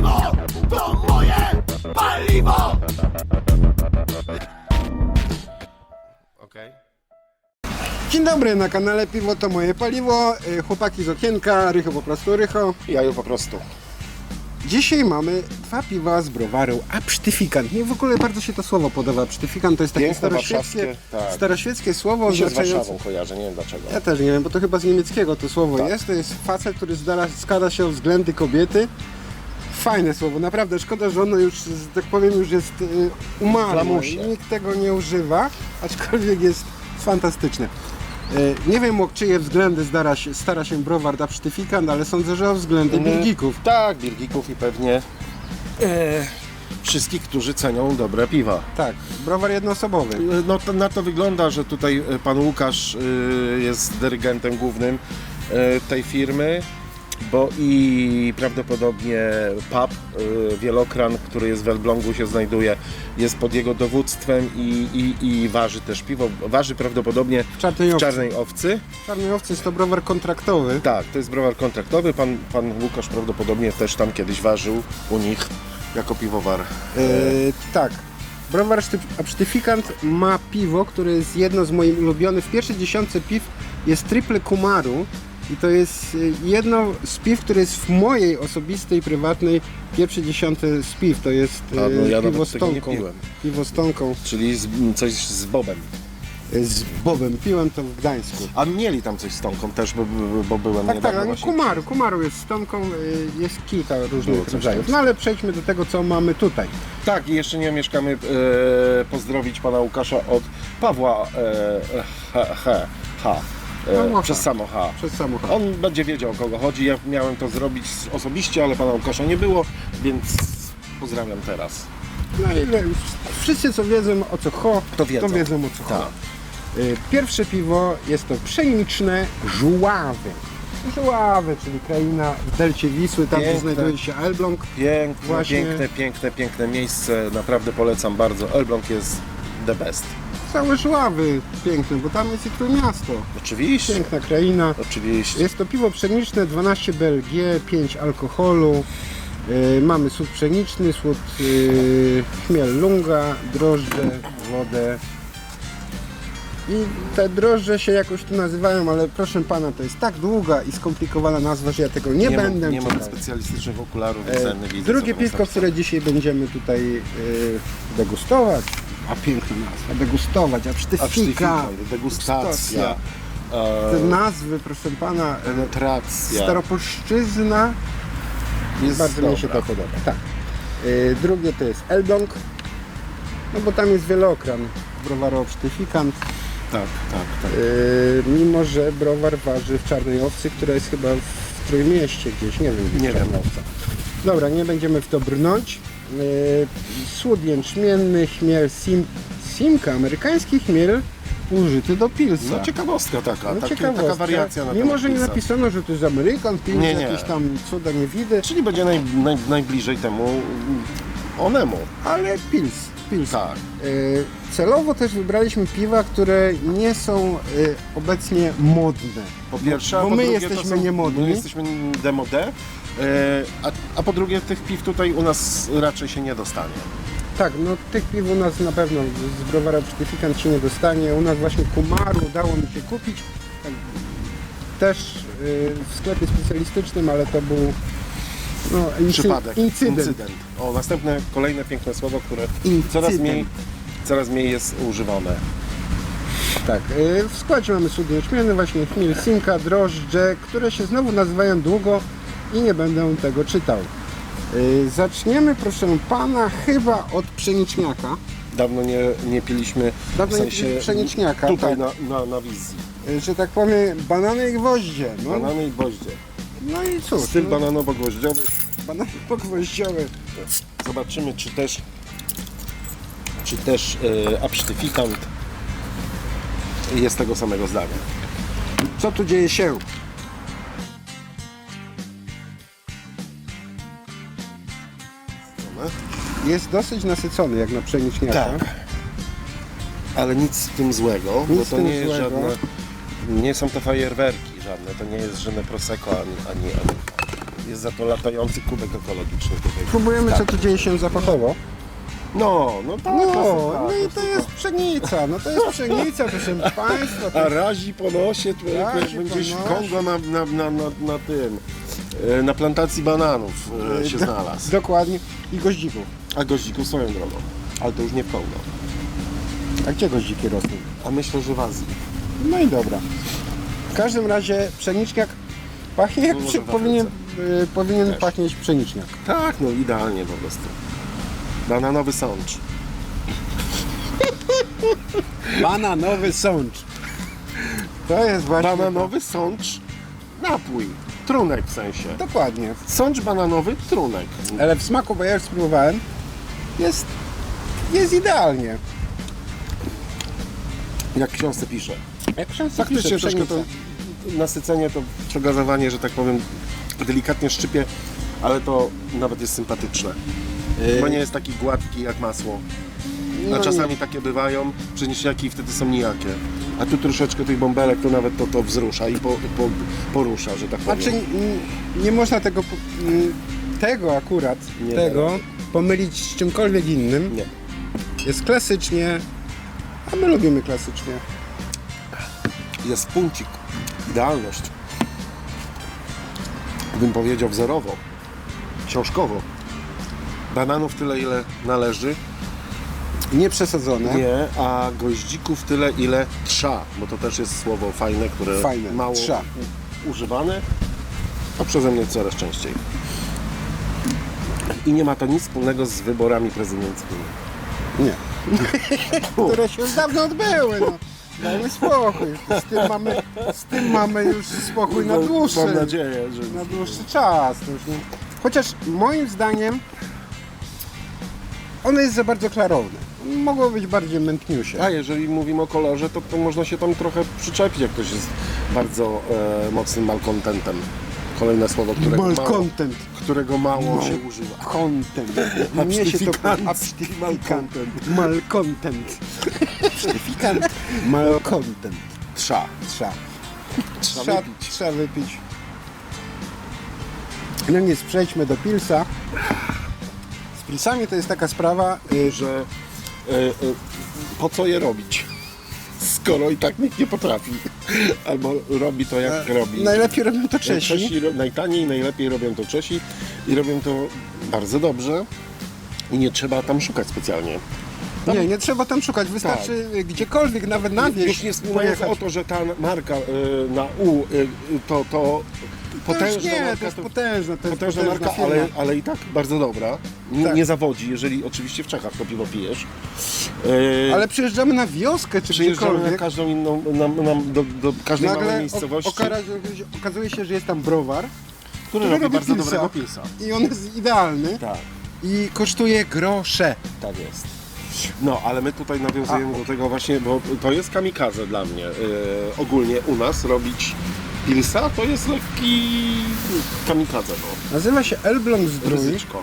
piwo to moje paliwo! Okej. Dzień dobry, na kanale Piwo to moje paliwo. Y, Chłopaki z okienka, Rycho po prostu Rycho. Jaju po prostu. Dzisiaj mamy dwa piwa z browaru Absztyfikant. Mnie w ogóle bardzo się to słowo podoba. Absztyfikant to jest takie Piękne, staroświeckie, warszawskie, tak. staroświeckie słowo Mi się z oznaczające... Warszawą kojarzy, nie wiem dlaczego. Ja też nie wiem, bo to chyba z niemieckiego to słowo Tak. jest. To jest facet, który zdala, składa się o względy kobiety. Fajne słowo, naprawdę. Szkoda, że ono już, tak powiem, już jest y, umarłe. Nikt tego nie używa, aczkolwiek jest fantastyczne. Y, nie wiem, o czyje względy stara się, stara się browar Absztyfikant, ale sądzę, że o względy Birgików. Tak, Birgików i pewnie e, wszystkich, którzy cenią dobre piwa. Tak, browar jednoosobowy. No to, na to wygląda, że tutaj e, pan Łukasz e, jest dyrygentem głównym e, tej firmy, bo i prawdopodobnie pub e, Wielokran, który jest w Elblągu się znajduje, jest pod jego dowództwem i, i, i waży też piwo. Waży prawdopodobnie W Czarnej w Owcy. Czarnej Owcy. W Czarnej Owcy jest to browar kontraktowy. Tak, to jest browar kontraktowy. Pan, pan Łukasz prawdopodobnie też tam kiedyś ważył u nich jako piwowar. E, tak. Browar Sztyf- Absztyfikant ma piwo, które jest jedno z moich ulubionych. W pierwszej dziesiątce piw jest Triple Kumaru i to jest e, jedno z piw, które jest w mojej osobistej, prywatnej pierwszej dziesiątce z piw. To jest A, no ja e, piwo z tonką. Piwo z tonką. Czyli z, coś z Bobem. E, Z Bobem. Piłem to w Gdańsku. A mieli tam coś z Tonką też, bo, bo- byłem Tak, tak, niedawno ale właśnie. Kumaru. Kumaru jest z tonką, e, jest kilka różnych rodzajów. No ale przejdźmy do tego, co mamy tutaj. Tak, i jeszcze nie mieszkamy e, pozdrowić pana Łukasza od Pawła e, H, H, e, H. przez samo H. Przez samochód. On będzie wiedział o kogo chodzi. Ja miałem to zrobić osobiście, ale pana Łukasza nie było, więc pozdrawiam teraz. No ile już wszyscy co wiedzą o co cho, To wiedzą. o co cho. Tak. Y, Pierwsze piwo jest to pszeniczne żuławy. Żuławy, czyli kraina w delcie Wisły, tam gdzie Piękne. znajduje się Elbląg. Piękne, Właśnie- piękne, piękne, piękne miejsce. Naprawdę polecam bardzo. Elbląg jest the best. Całe żuławy piękne, bo tam jest i Trójmiasto. Oczywiście. Piękna kraina. Oczywiście. Jest to piwo pszeniczne, 12 BLG, 5 alkoholu. Y, mamy słód pszeniczny, słód y, chmiel lunga, drożdże, wodę. I te drożdże się jakoś tu nazywają, ale proszę pana, to jest tak długa i skomplikowana nazwa, że ja tego nie, mam- będę nie mam czytał. specjalistycznych okularów, E, więc ja nie widzę. Drugie piwko, które dzisiaj będziemy tutaj y, degustować. A piękna nazwa, degustować, a sztyfika. Absztyfikant, degustacja, Te e, nazwy, proszę pana, e, penetracja. Staropolszczyzna, Jest bardzo mi się to dobra. podoba. Tak. Y, drugie to jest Elbląg, no bo tam jest wielokran, browaru Obsztyfikant, Tak, tak, tak. y, mimo że browar waży w Czarnej Owcy, która jest chyba w Trójmieście gdzieś, nie wiem gdzie Nie jest Czarna wiem. Owca. Dobra, nie będziemy w to brnąć. Y, słód jęczmienny, chmiel sim, simka, amerykański chmiel użyty do pilsa. No ciekawostka taka, No taki, ciekawostka. taka wariacja na Mimo, że nie napisano, że to jest Amerykan, pils, Nie, nie. jakieś tam cuda nie widzę, Czyli będzie naj, naj, najbliżej temu mm, onemu. ale pils, pils. Tak. Y, Celowo też wybraliśmy piwa, które nie są y, obecnie modne. Po pierwsze, Bo po my jesteśmy są, niemodni. My jesteśmy demode, e, a, a po drugie tych piw tutaj u nas raczej się nie dostanie. Tak, no tych piw u nas na pewno z- browara Certyfikant się nie dostanie. U nas właśnie Kumaru udało mi się kupić. Tak, Też y, w sklepie specjalistycznym, ale to był no, incy- Przypadek. incydent. O, następne, kolejne piękne słowo, które Incydent. coraz mniej, coraz mniej jest używane. Tak, y, w składzie mamy sód jęczmienny, właśnie chmiel, drożdże, które się znowu nazywają długo i nie będę tego czytał. Y, Zaczniemy, proszę pana, chyba od pszeniczniaka. Dawno nie, nie piliśmy Dawno w nie sensie piliśmy pszeniczniaka, Tutaj tak. na, na, na wizji. Y, Że tak powiem, banany i gwoździe. No, Banany i gwoździe. no i cóż, Styl no, bananowo-gwoździowy. banany pogwoździowe. Zobaczymy, czy też czy też e, absztyfikant jest tego samego zdania. Co tu dzieje się? Jest dosyć nasycony jak na pszeniczniaka. Tak. Ale nic z tym złego, Nic bo to nie jest złego. żadne. Nie są to fajerwerki żadne, to nie jest żadne prosecco ani, ani, ani Jest za to latający kubek ekologiczny tutaj. Próbujemy co tu dzieje się zapachowo. No, no tak. No, klasyka, no i to jest pszenica, no to jest pszenica, proszę Państwa. A To... razi po nosie, człowiek Razi nosie. Kongo na, na, na, na, na tym, e, na plantacji bananów e, się znalazł. Dokładnie. I goździków. A goździków swoją drogą. Ale to już nie w Kongo. A gdzie goździki rosną? A myślę, że w Azji. No i dobra. W każdym razie pszeniczniak pachnie jak No może przy, w powinien, y, powinien Też. pachnieć pszeniczniak. Tak, no idealnie po prostu. Bananowy sącz. Bananowy sącz. To jest właśnie... Bananowy sącz, napój. Trunek w sensie. Dokładnie. Sącz bananowy, trunek. Ale w smaku, bo ja już spróbowałem, jest, jest idealnie. Jak w książce pisze. Jak książce Faktycznie pisze, troszkę to nasycenie, to przegazowanie, że tak powiem, delikatnie szczypie, ale to nawet jest sympatyczne. Bo nie jest taki gładki jak masło. A no czasami takie bywają, pszeniczniaki i wtedy są nijakie. A tu troszeczkę tych bąbelek to nawet to, to wzrusza i po, po, porusza, że tak powiem. Znaczy nie, nie można tego, tego akurat, Nie tego da pomylić z czymkolwiek innym. Nie. Jest klasycznie, a my lubimy klasycznie. Jest puncik. Idealność. Bym powiedział wzorowo. Książkowo. Bananów tyle, ile należy. Nie przesadzone. Nie, a goździków tyle, ile trza, bo to też jest słowo fajne, które Fajne, mało trza. używane, a przeze mnie coraz częściej. I nie ma to nic wspólnego z wyborami prezydenckimi. Nie. Które się już dawno odbyły. No. Dajmy spokój. Z tym mamy, z tym mamy już spokój na dłuższy, Mam nadzieję, że... na dłuższy czas. To już nie... Chociaż moim zdaniem ono jest za bardzo klarowne. Mogło być bardziej mętniusie. A jeżeli mówimy o kolorze, to, to można się tam trochę przyczepić, jak ktoś jest bardzo e, mocnym malkontentem. Kolejne słowo, którego mało, Malcontent. którego mało się używa. Content. Mnie się to. Absztyfikant. Malcontent. Absztyfikant. Malcontent. Trza. Trza. Trzeba wypić. trzeba wypić. No nic, przejdźmy do pilsa. Z pilsami to jest taka sprawa, y, że po co je robić? Skoro i tak nikt nie potrafi. Albo robi to jak robi. najlepiej robią to Czesi. Czesi. ro- najtaniej, najlepiej robią to Czesi i robią to bardzo dobrze i nie trzeba tam szukać specjalnie. Nie, nie trzeba tam szukać, wystarczy y, gdziekolwiek, nawet na Już wieś nie wspominając pojechać. o to, że ta marka y, na U y, to, to To już potężna nie, to marka, jest to potężna, to jest potężna marka, firma. ale, ale i tak bardzo dobra. Nie, Tak. nie zawodzi, jeżeli oczywiście w Czechach to piwo pijesz. Y, Ale przyjeżdżamy na wioskę czy Przyjeżdżamy na gdziekolwiek. każdą inną, na, na, do, do każdej małej Nagle miejscowości, okazuje, się, że jest tam browar który robi bardzo pilsa. dobrego pilsa. i on jest idealny Tak, i kosztuje grosze. tak jest. No, ale my tutaj nawiązujemy do tego właśnie, bo to jest kamikaze dla mnie. Yy, ogólnie u nas robić pilsa to jest lekki kamikaze, no. Nazywa się Elbląg Zdrój, Ryzyczko.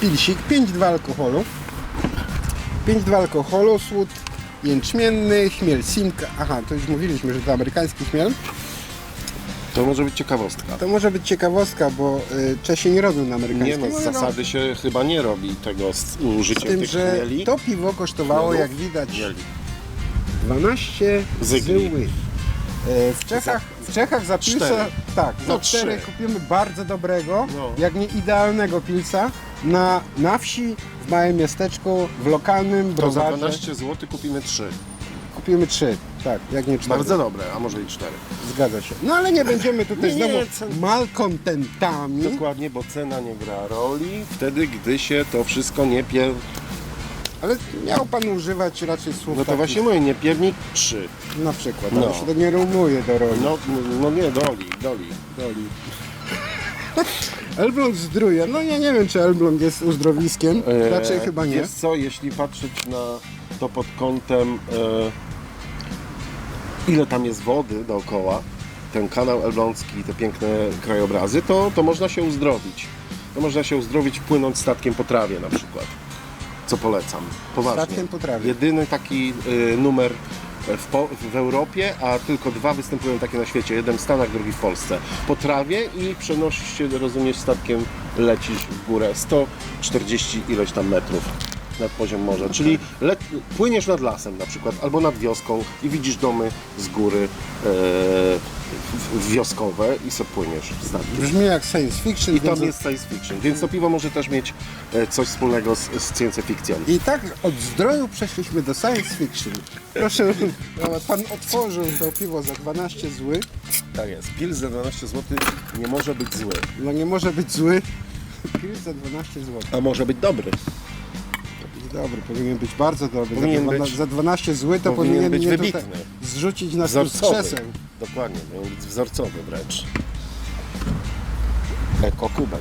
pilsik, 5,2 alkoholu. 5,2 alkoholu, słód jęczmienny, chmiel simka. Aha, to już mówiliśmy, że to amerykański chmiel. To może być ciekawostka. To może być ciekawostka, bo y, Czesi nie robią na Nie amerykańskim. no, z Robią zasady się chyba nie robi tego z Z użyciem tym, tych że chmieli. to piwo kosztowało, Chmielów. jak widać, Chmieli. 12 Zygli. W Czechach, w Czechach za pilsa, Cztery. tak, za No, cztery trzy. kupimy bardzo dobrego, No. jak nie idealnego pilsa na, na wsi, w małym miasteczku, w lokalnym To za browarze. 12 zł kupimy 3. Kupimy trzy, tak, jak nie cztery. Bardzo dobre, a może i 4. Zgadza się. No ale nie będziemy tutaj nie, znowu cen- malkontentami. Dokładnie, bo cena nie gra roli wtedy, gdy się to wszystko nie pier... Ale miał pan używać raczej słów No to takich, właśnie mówię, nie piernik 3. na przykład, No. ale się to nie rumuje do roli. No, no nie, doli, doli. Doli. Elbląg zdruje. No ja nie wiem, czy Elbląg jest uzdrowiskiem. E, Raczej chyba nie. Wiesz co, jeśli patrzeć na to pod kątem e, ile tam jest wody dookoła, ten kanał elbląski, te piękne krajobrazy, to, to można się uzdrowić. To można się uzdrowić płynąc statkiem po trawie na przykład. Co polecam. Poważnie. Statkiem po trawie. Jedyny taki y, numer w, po, w Europie, a tylko dwa występują takie na świecie. Jeden w Stanach, drugi w Polsce. Po trawie i przenosisz się, rozumiesz, statkiem lecisz w górę 140 ileś tam metrów nad poziom morza. Czyli let, płyniesz nad lasem na przykład, albo nad wioską i widzisz domy z góry e, wioskowe i sobie płyniesz statkiem. Brzmi jak science fiction. I tam więc- jest science fiction, więc to piwo może też mieć e, coś wspólnego z, z science fiction. I tak od zdroju przeszliśmy do science fiction. Proszę, no, pan otworzył to piwo za 12 zły. Tak jest. Pil za 12 zł nie może być zły, No nie może być zły. Pil za 12 zł. a może być dobry. Dobry, powinien być bardzo dobry. Powinien za, dwa- być- za 12 zły to powinien powinien, być mnie wybitny. zrzucić na stół z Wzorcowy. krzeseł. Dokładnie, miał być wzorcowy wręcz. Eko kubek.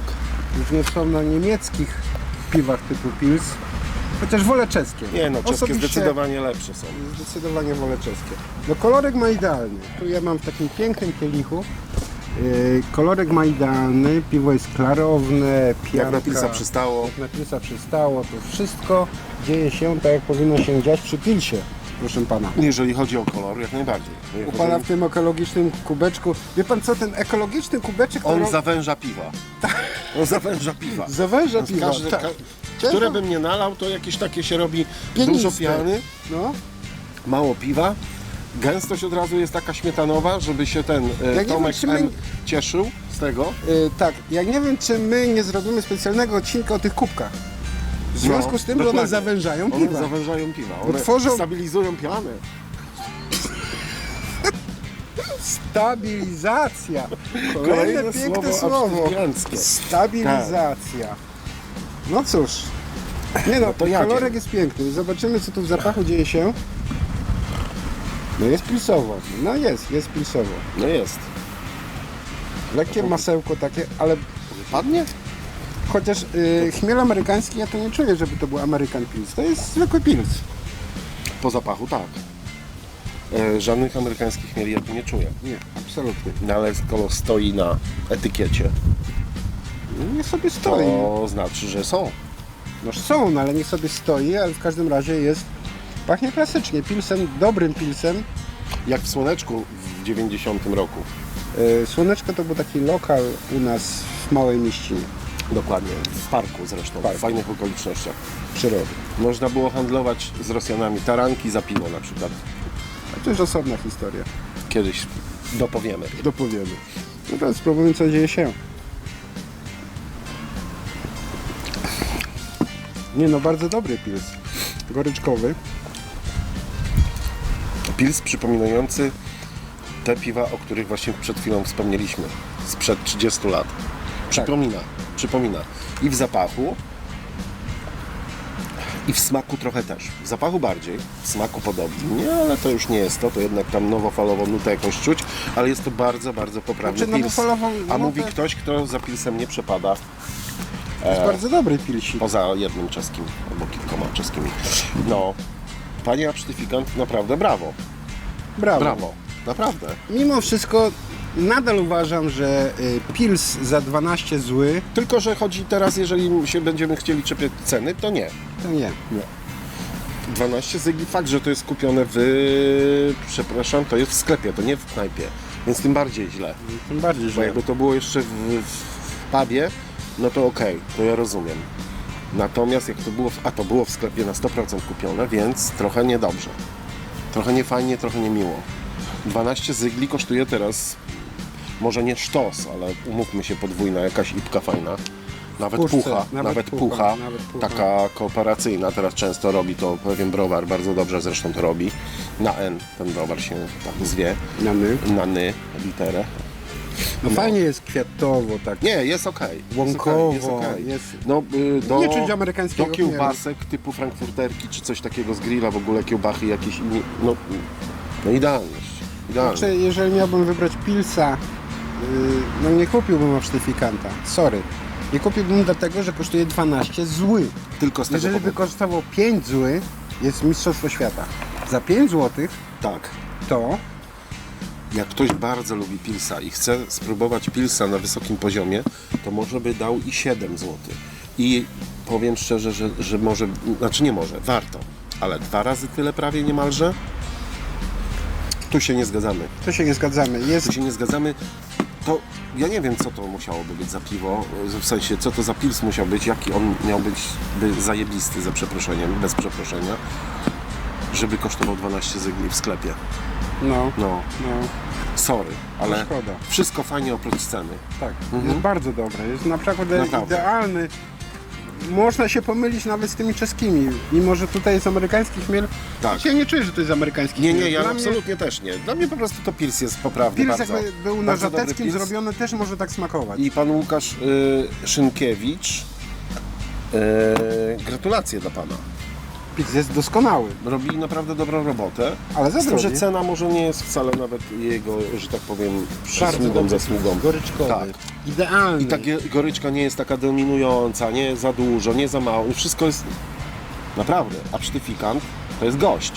Już nie wspomnę o niemieckich piwach typu Pils. Chociaż wolę czeskie. Nie no, czeskie Osobiście zdecydowanie lepsze są. Zdecydowanie wolę czeskie. No kolorek ma idealny. Tu ja mam w takim pięknym kielichu. Yy, kolorek ma idealny, piwo jest klarowne, pianka. Jak na pilsa przystało. Jak na pilsa przystało, to wszystko dzieje się tak, jak powinno się dziać przy pilsie, proszę pana. Jeżeli chodzi o kolor, jak najbardziej. U pana w tym ekologicznym kubeczku. Wie pan co, ten ekologiczny kubeczek On zawęża piwa. On zawęża piwa. zawęża piwo. każdy, tak. ka, które bym nie nalał, to jakieś takie się robi Pieniste. dużo piany, No, mało piwa. Gęstość od razu jest taka śmietanowa, żeby się ten e, Ja nie Tomek wiem, czy my- M cieszył z tego. yy, tak, ja nie wiem czy my nie zrobimy specjalnego odcinka o tych kubkach. W związku No, z tym, że one zawężają One piwa. zawężają piwa. One tworzą- stabilizują pianę. Stabilizacja. Kolejne piękne słowo. Stabilizacja. No cóż. Nie no, to jadzie. kolorek jest piękny. Zobaczymy co tu w zapachu dzieje się. No jest pilsowo. No jest, jest pilsowo. No jest. Lekkie masełko takie, ale Wypadnie? chociaż y, chmiel amerykański ja to nie czuję, żeby to był American Pils. To jest zwykły Pils. Po zapachu tak. E, żadnych amerykańskich mieli ja tu nie czuję. Nie, absolutnie. No ale skoro stoi na etykiecie, Nie sobie stoi. to znaczy, że są. No są, no ale niech sobie stoi, ale w każdym razie jest pachnie klasycznie, pilsem, dobrym pilsem. Jak w Słoneczku w 90 roku. Yy, Słoneczko to był taki lokal u nas w małej mieścinie Dokładnie. W parku zresztą, w fajnych okolicznościach. przyrody. Można było handlować z Rosjanami taranki za piwo na przykład. A to już osobna historia. Kiedyś dopowiemy. Dopowiemy. No teraz spróbujmy co dzieje się. Nie no, bardzo dobry pils. Goryczkowy. Pils przypominający te piwa, o których właśnie przed chwilą wspomnieliśmy. Sprzed 30 lat. Przypomina, przypomina. I w zapachu, i w smaku trochę też. W zapachu bardziej, w smaku podobnie, nie, ale to już nie jest to, to jednak tam nowofalową nutę jakąś czuć, ale jest to bardzo, bardzo poprawny Znaczy, pils. nowofalową A nutę- mówi ktoś, kto za pilsem nie przepada, To jest bardzo dobry pilsik. poza jednym czeskim, albo kilkoma czeskimi. No, panie absztyfikant, naprawdę brawo. Brawo. Brawo, naprawdę. Mimo wszystko nadal uważam, że y, pils za 12 zły Tylko, że chodzi teraz, jeżeli się będziemy chcieli czepiać ceny, to nie. to nie. Nie. 12 zygi, fakt, że to jest kupione w, przepraszam, to jest w sklepie, to nie w knajpie, więc tym bardziej źle. Tym bardziej, Bo że jakby to było jeszcze w, w pubie, no to okej, to ja rozumiem. Natomiast jak to było, w, a to było w sklepie na 100% kupione, więc trochę niedobrze. Trochę niefajnie, trochę niemiło. 12 zygli kosztuje teraz, może nie sztos, ale umówmy się, podwójna jakaś ipka fajna. Nawet puszce, pucha, nawet nawet, pucha, pucha, nawet pucha. taka kooperacyjna, teraz często robi to pewien browar, bardzo dobrze zresztą to robi. Na N ten browar się tak zwie, na my. na ny literę. No fajnie jest kwiatowo, tak. Nie, jest okej. Łąkowo, Jest okej. Jest jest-. No, y, do, Nie czuć amerykańskiego do kiełbasek typu frankfurterki czy coś takiego z grilla, w ogóle kiełbachy jakieś inni, no, no idealność. Idealność. Znaczy, jeżeli miałbym wybrać pilsa, yy, no nie kupiłbym absztyfikanta. Sorry. Nie kupiłbym dlatego, że kosztuje 12 zły. Tylko z tego Jeżeli by powodu. kosztował 5 zły, jest Mistrzostwo Świata. Za 5 zł Tak. to Jak ktoś bardzo lubi pilsa i chce spróbować pilsa na wysokim poziomie, to może by dał i 7 zł. I powiem szczerze, że, że może, znaczy nie może, warto, ale dwa razy tyle prawie niemalże. Tu się nie zgadzamy. To się nie zgadzamy. Jest Tu się nie zgadzamy. To ja nie wiem, co to musiałoby być za piwo, w sensie, co to za pils musiał być, jaki on miał być by zajebisty, za przeproszeniem, bez przeproszenia, żeby kosztował 12 zygli w sklepie. no, No, no, sorry, ale szkoda. wszystko fajnie oprócz ceny. tak. Mhm. Jest bardzo dobre. Jest naprawdę, Naprawdę. idealny. Można się pomylić nawet z tymi czeskimi. Mimo, że tutaj jest amerykański chmiel. Tak. Ja nie czuję, że to jest amerykański Nie, chmiel. nie, ja Dla absolutnie też nie. Dla mnie po prostu to pils jest poprawny Mnie Pils bardzo. jakby był na żateckim zrobiony, też może tak smakować. I pan Łukasz y, Szynkiewicz, y, gratulacje dla pana. Pils jest doskonały. Robi naprawdę dobrą robotę. Ale za Z tym, że drogi. cena może nie jest wcale nawet jego, że tak powiem, przysługą, dobry zasługą. Goryczkowy. Tak. Idealny. I ta gie- goryczka nie jest taka dominująca, nie za dużo, nie za mało. Wszystko jest naprawdę. A psztyfikant to jest gość.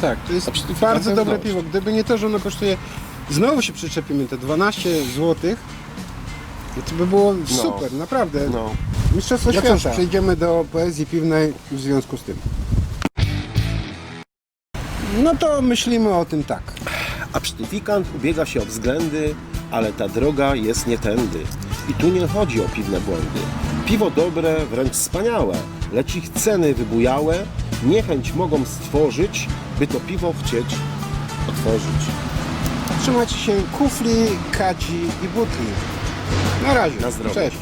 Tak, to jest A przy tym bardzo dobre piwo. Gdyby nie to, że ono kosztuje, znowu się przyczepimy te 12 zł, to by było super, naprawdę. No. Mistrzostwo No świata. Przejdziemy do poezji piwnej w związku z tym. No to myślimy o tym tak. A psztyfikant ubiega się o względy, ale ta droga jest nie tędy. I tu nie chodzi o piwne błędy. Piwo dobre, wręcz wspaniałe, lecz ich ceny wybujałe niechęć mogą stworzyć, by to piwo chcieć otworzyć. Trzymajcie się kufli, kadzi i butli. Na razie. Na zdrowie. Cześć.